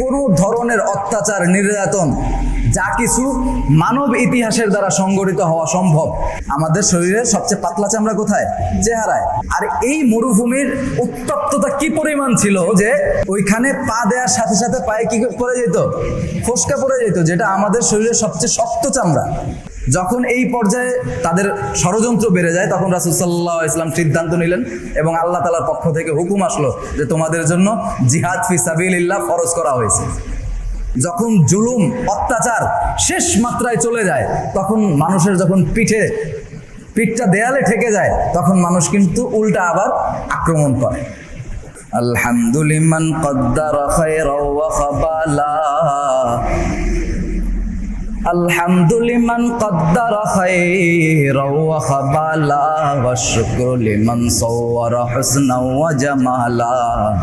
কোনো ধরনের অত্যাচার, নির্যাতন, যা কিছু মানব ইতিহাসের দ্বারা সংগঠিত হওয়া সম্ভব। আমাদের শরীরের সবচেয়ে পাতলা চামড়া কোথায়? চেহারায়। আর এই মরুভূমির উত্তপ্ততা কি পরিমাণ ছিল যে ওইখানে পা দেওয়ার সাথে সাথে পায়ে কি পড়ে যেত? ফসকা পড়ে যেত, যেটা আমাদের শরীরের সবচেয়ে শক্ত চামড়া। যখন এই পর্যায়ে তাদের ষড়যন্ত্র বেড়ে যায়, তখন রাসুল সাল্লাহ ইসলাম সিদ্ধান্ত নিলেন এবং আল্লাহ তালার পক্ষ থেকে হুকুম আসলো যে তোমাদের জন্য জিহাদ ফি সাবিল্লাহ ফরজ করা হয়েছে। যখন জুলুম, অত্যাচার শেষ মাত্রায় চলে যায়, তখন মানুষের যখন পিঠে, পিঠটা দেয়ালে ঠেকে যায়, তখন মানুষ কিন্তু উল্টা আবার আক্রমণ করে। আলহামদুলিমান কদ্দার খায়রা ওয়া খাবালা। الحمد لمن قدر خيرا وخبالا والشكر لمن صور حسنا وجمالا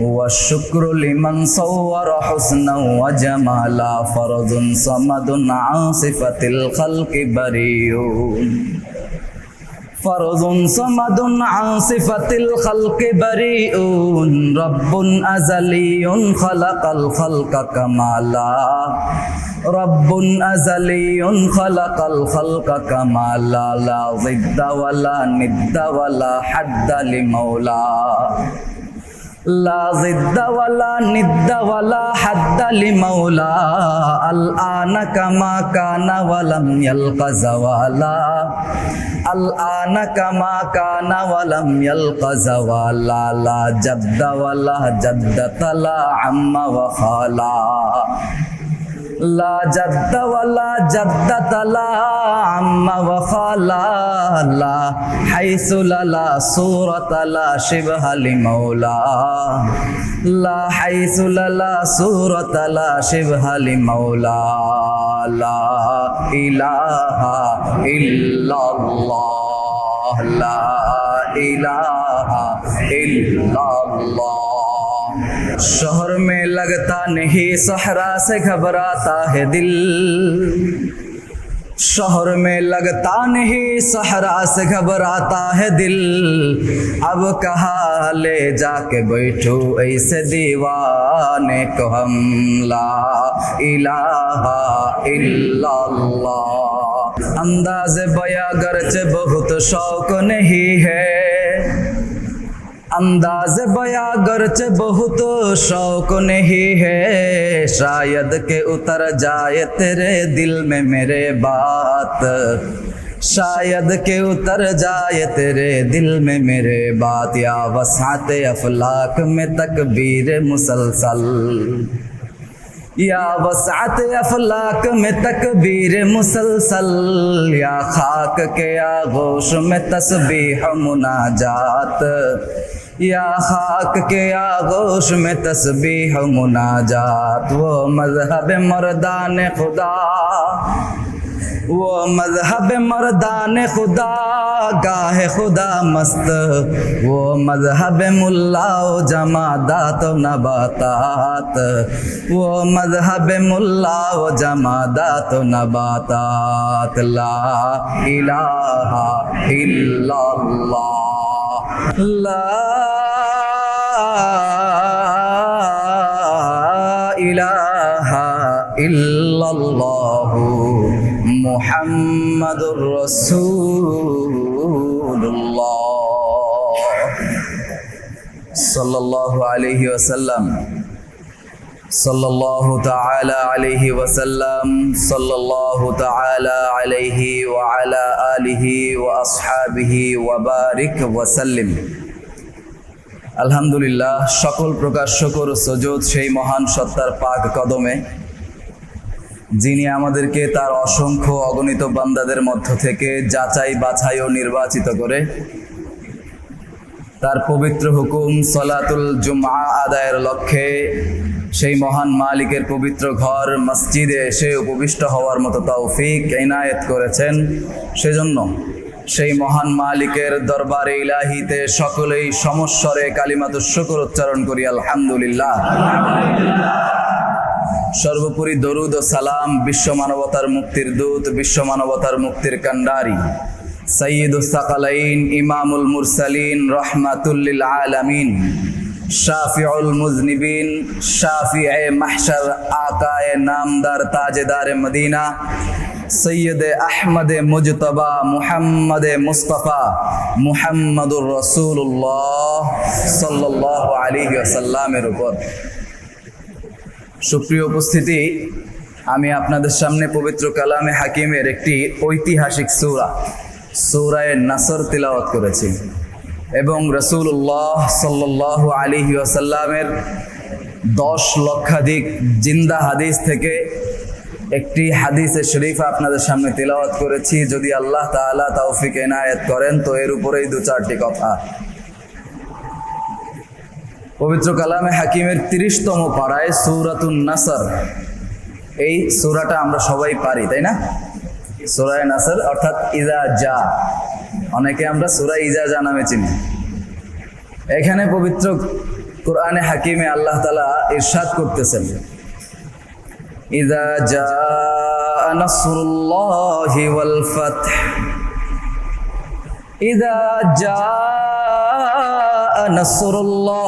والشكر لمن صور حسنا وجمالا فرض صمد عاصفة الخلق بريء فرض صمد عن صفة الخلق بريء رب أزلي خلق الخلق كمالا رب أزلي خلق الخلق كمالا لا ضد ولا ند ولا حد لمولاه لا ضد ولا ند ولا حد لمولى الآن كما كان ولم يلق زوالا. الآن كما كان ولم يلق زوالا. لا جد ولا جدة لا عم وخالا লা জাদ্দা ওয়ালা জাদ্দা তালা আম্মা ওয়া খালা লা হাইসু লালা সুরাতালা শিবহালি মাওলা। লা হাইসু লালা সুরাতালা শিবহালি ইলাহা ইল্লাল্লাহ। शहर में लगता नहीं, सहरा से घबराता है दिल। शहर में लगता नहीं, सहरा से घबराता है दिल। अब कहा ले जाके बैठो ऐसे दीवाने को हम? ला इलाहा इल्लल्लाह। अंदाज बया गरचे बहुत शौक नहीं है। अंदाज बया गरचे बहुत शौक नहीं है शायद के उतर जाए तेरे दिल में मेरे बात शायद के उतर जाए तेरे दिल में मेरे बात या वसात अफलाक में तकबीर मुसलसल یا وسعت افلاک میں تکبیر مسلسل، یا خاک کے آغوش میں تسبیح مناجات، یا خاک کے آغوش میں تسبیح مناجات، وہ مذہب مردان خدا وہ مذہب مردان خدا گاہ خدا مست وہ مذہب ملا و جمادات و نباتات وہ مذہب ملا و جمادات و نباتات لا الہ الا اللہ لا الہ الا اللہ মোহাম্মদুর রসুল্লাহ সাল্লাল্লাহু আলাইহি ওয়াসাল্লাম সাল্লাল্লাহু তাআলা আলাইহি ওয়াসাল্লাম সাল্লাল্লাহু তাআলা আলাইহি ওয়া আলা আলিহি ওয়া আসহাবিহি ওয়াসাল্লিম আলহামদুলিল্লাহ সকল প্রকাশ শকর সজোদ সেই মহান সত্তার পাক কদমে যিনি আমাদেরকে তার অসংখ্য অগণিত বান্দাদের মধ্য থেকে যাচাই, বাছাই ও নির্বাচিত করে তার পবিত্র হুকুম সলাতুল জুমা আদায়ের লক্ষ্যে সেই মহান মালিকের পবিত্র ঘর মসজিদে এসে উপবিষ্ট হওয়ার মতো তৌফিক এনায়েত করেছেন। সেজন্য সেই মহান মালিকের দরবারে ইলাহিতে সকলেই সমস্বরে কালিমাতুর শুকর উচ্চারণ করি, আলহামদুলিল্লাহ। সর্বোপরি দরুদ ও সালাম বিশ্ব মানবতার মুক্তির দূত, বিশ্ব মানবতার মুক্তির কান্ডারি সৈয়দুস সাকালাইন, ইমামুল মুরসালিন, রহমাতুল্লিল আলামিন। শাফিউল মুজনিবিন, শাফিয়ে মাহশার আকায়ে নামদার তাজেদার মদিনা। সৈয়দ আহমদ মুজতবা মুহাম্মদ মুস্তফা মুহাম্মদুর রসুল্লাহ সাল্লাহ আলী সাল্লামের উপর। সুপ্রিয় উপস্থিতি, আমি আপনাদের সামনে পবিত্র কালামে হাকিমের একটি ঐতিহাসিক সূরা, সূরায়ে নাসর তিলাওয়াত করেছি এবং রসুল্লাহ সাল্লাহ আলী ওয়াসাল্লামের দশ লক্ষাধিক জিন্দা হাদিস থেকে একটি হাদিসে শরীফ আপনাদের সামনে তিলাওয়াত করেছি। যদি আল্লাহ তাআলা তৌফিক এনায়েত করেন, তো এর উপরেই দু চারটি কথা। পবিত্র কালামে হাকিমের তিরিশতম পাড়ায় সৌরাতুন নাসার। এই সোরাটা আমরা সবাই পারি, তাই না? সোরায় নাসার অর্থাৎ ইজা যা অনেকে আমরা সোরা ইজা যা নামে চিনি। এখানে পবিত্র কোরআনে হাকিমে আল্লাহ তালা ইরশাদ করতেছেন। ইজা যা নাসরুল্লাহি ওয়াল ফাতহ। ইজা যা নসরুল্লাহ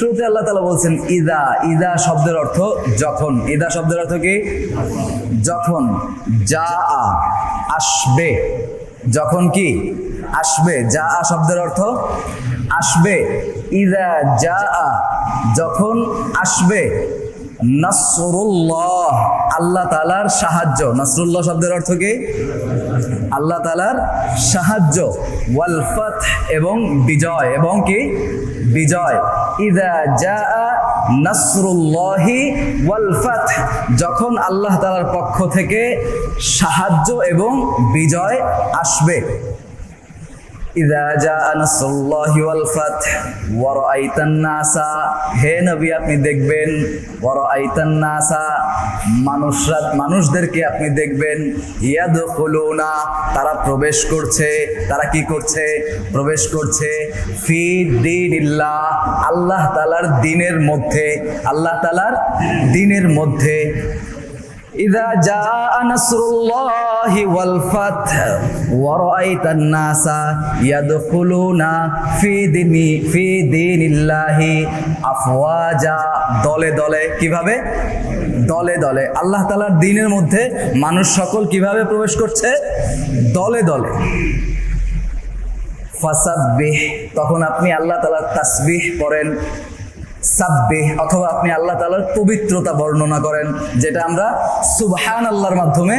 শুরুতে আল্লাহ তালা বলছেন, ইদা ইদা শব্দের অর্থ যখন। ইদা শব্দের অর্থ কি? যখন। যা আ আসবে। যখন কি? আসবে। যা আ শব্দের অর্থ আসবে। ইদা যা আ যখন আসবে। নাসরুল্লাহ, আল্লাহ তালার সাহায্য। নাসরুল্লাহ শব্দের অর্থ কি? আল্লাহ তালার সাহায্য। ওয়াল ফাত এবং বিজয়। এবং কি? বিজয়। ইদা যা নাসরুল্লাহি ওয়াল ফাত যখন আল্লাহ তালার পক্ষ থেকে সাহায্য এবং বিজয় আসবে। ইদা জা নাসরুল্লাহি ওয়াল ফাতহ, ওয়া রাআইতান নাসা, হে নবী আপনি দেখবেন, ওয়া রাআইতান মানুষরা, মানুষদেরকে আপনি দেখবেন, ইয়াদখুলুনা, তারা প্রবেশ করছে, তারা কি করছে? প্রবেশ করছে ফি দীনিল্লাহ, আল্লাহ তাআলার দিনের মধ্যে, আল্লাহ তাআলার দিনের মধ্যে إذا جاء نصر الله والفتح ورأيت الناس يدخلون في دين في دين الله أفواجا দলে দলে কিভাবে দলে দলে আল্লাহ তাআলার দিনের মধ্যে মানুষ সকল কিভাবে প্রবেশ করছে দলে দলে ফাসাব্বিহ তখন আপনি আল্লাহ তাআলার তাসবিহ পড়েন সাব্বিহ অথবা আপনি আল্লাহ তালার পবিত্রতা বর্ণনা করেন, যেটা আমরা সুবহান আল্লাহর মাধ্যমে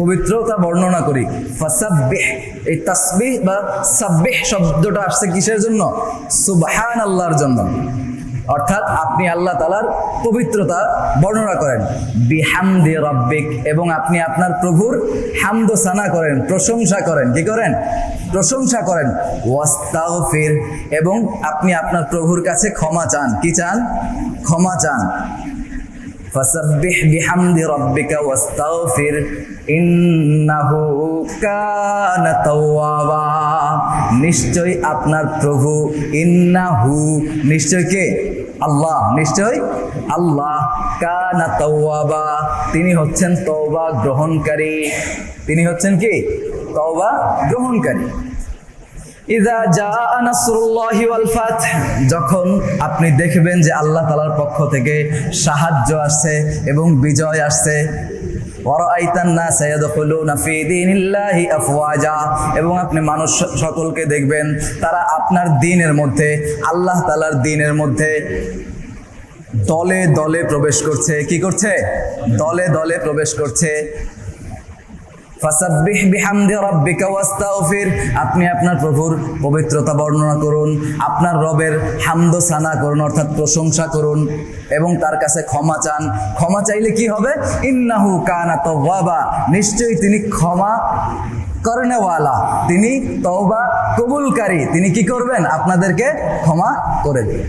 পবিত্রতা বর্ণনা করি। ফাসাব্বেহ, এই তাসবিহ বা সাব্বেহ শব্দটা আসছে কিসের জন্য? সুবহান আল্লাহর জন্য। অর্থাৎ আপনি আল্লাহ তালার পবিত্রতা বর্ণনা করেন। বিহামদি রব্বিক, এবং আপনি আপনার প্রভুর হামদ সানা করেন, প্রশংসা করেন। কি করেন? প্রশংসা করেন। ওয়াস্তাগফির, এবং আপনি আপনার প্রভুর কাছে ক্ষমা চান। কি চান? ক্ষমা চান। ফাসাব্বিহ বিহামদি রাব্বিকা ওয়াস্তাগফির ইন্নাহু কানা নিশ্চয় আপনার প্রভু ইন্নাহু। নিশ্চয় কে? আল্লাহ। নিশ্চয়? আল্লাহ কানা তাওয়াবা। তিনি হচ্ছেন তওবা গ্রহণকারী। তিনি হচ্ছেন কি? তওবা গ্রহণকারী। ইদা জা নাসরুল্লাহি ওয়াল ফাতহ যখন আপনি দেখবেন যে আল্লাহ তাআলার পক্ষ থেকে সাহায্য আসছে এবং বিজয় আসছে এবং আপনি মানুষ সকলকে দেখবেন, তারা আপনার দিনের মধ্যে, আল্লাহ তালার দিনের মধ্যে দলে দলে প্রবেশ করছে। কি করছে? দলে দলে প্রবেশ করছে। ফাসাব্বিহ বিহামদি রাব্বিকা ওয়াস্তাগফির। আপনি আপনার প্রভুর পবিত্রতা বর্ণনা করুন, আপনার রবের হামদ সানা করুন, অর্থাৎ প্রশংসা করুন এবং তার কাছে ক্ষমা চান। ক্ষমা চাইলে কি হবে? ইন্নাহু কানা তাওয়াবা। নিশ্চয়ই তিনি ক্ষমা করেনেওয়ালা। তিনি তওবা কবুলকারী। তিনি কি করবেন? আপনাদেরকে ক্ষমা করে দেবেন।